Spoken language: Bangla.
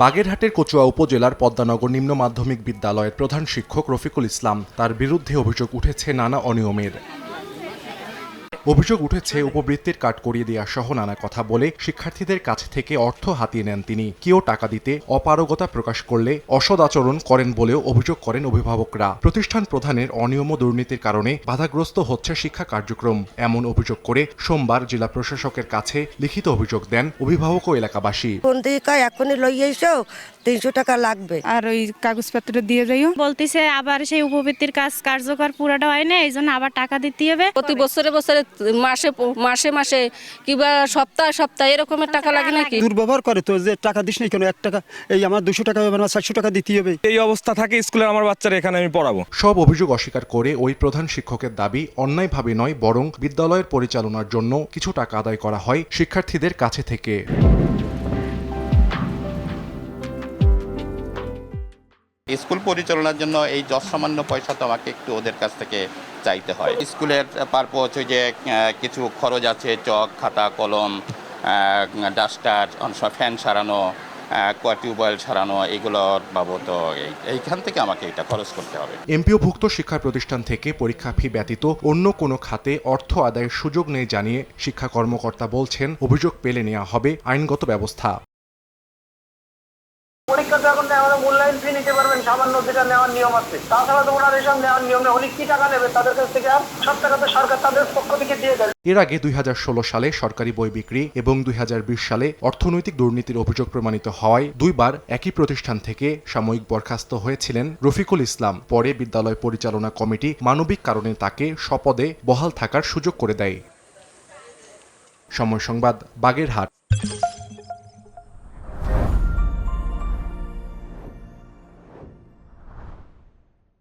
বাগেরহাটের কচুয়া উপজেলার পদ্মানগর নিম্ন মাধ্যমিক বিদ্যালয়ের প্রধান শিক্ষক রফিকুল ইসলাম তার বিরুদ্ধে অভিযোগ উঠেছে নানা অনিয়মের। অভিযোগ উঠেছে উপবৃত্তির কাট করিয়ে দেওয়া সহ নানা কথা বলে শিক্ষার্থীদের কাছ থেকে অর্থ হাতিয়ে নেন তিনি। কেউ টাকা দিতে অপারগতা প্রকাশ করলে অসদাচরণ করেন বলেও অভিযোগ করেন অভিভাবকরা। প্রতিষ্ঠান প্রধানের অনিয়ম ও দুর্নীতির কারণে বাধাগ্রস্ত হচ্ছে শিক্ষা কার্যক্রম। এমন অভিযোগ করে সোমবার জেলা প্রশাসকের কাছে লিখিত অভিযোগ দেন অভিভাবক ও এলাকাবাসী। এখনই লই এসো তিনশো টাকা লাগবে। আর ওই কাগজপত্র দিয়ে যাইও। বলতেছে আবার সেই উপবৃত্তির কাজ কার্যকর পুরাটা হয় না এই জন্য আবার টাকা দিতে হবে। প্রতি বছরে বছরে মাসে মাসে মাসে কিবা সপ্তাহে সপ্তাহে এরকমের টাকা লাগে নাকি? দুর্ব্যবহার করে তো যে টাকা দিস নাই কেন? এক টাকা এই আমার দুশো টাকা হবে না চারশো টাকা দিতে হবে। এই অবস্থা থাকে স্কুলের আমার বাচ্চারা এখানে আমি পড়াবো। সব অভিযোগ অস্বীকার করে ওই প্রধান শিক্ষকের দাবি অন্যায়ভাবে নয় বরং বিদ্যালয়ের পরিচালনার জন্য কিছু টাকা আদায় করা হয় শিক্ষার্থীদের কাছে থেকে। স্কুল পরিচালনার জন্য এই সামান্য পয়সা তো আমাকে একটু ওদের কাছ থেকে চাইতে হয়। স্কুলের পারপোজ ওই যে কিছু খরচ আছে, চক, খাতা, কলম ডাস্টার ফ্যান সারানো টিউবওয়েল সারানো, এগুলোর বাবদ এই, এইখান থেকে আমাকে এটা খরচ করতে হবে। এমপিওভুক্ত শিক্ষা প্রতিষ্ঠান থেকে পরীক্ষা ফি ব্যতীত অন্য কোনো খাতে অর্থ আদায়ের সুযোগ নেই জানিয়ে শিক্ষা কর্মকর্তা বলছেন, অভিযোগ পেলে নেওয়া হবে আইনগত ব্যবস্থা। এর আগে দুই সালে সরকারি বই বিক্রি এবং দুই সালে অর্থনৈতিক দুর্নীতির অভিযোগ প্রমাণিত হওয়ায় দুইবার একই প্রতিষ্ঠান থেকে সাময়িক বরখাস্ত হয়েছিলেন রফিকুল ইসলাম। পরে বিদ্যালয় পরিচালনা কমিটি মানবিক কারণে তাকে স্বপদে বহাল থাকার সুযোগ করে দেয়। সময় সংবাদ, বাগেরহাট।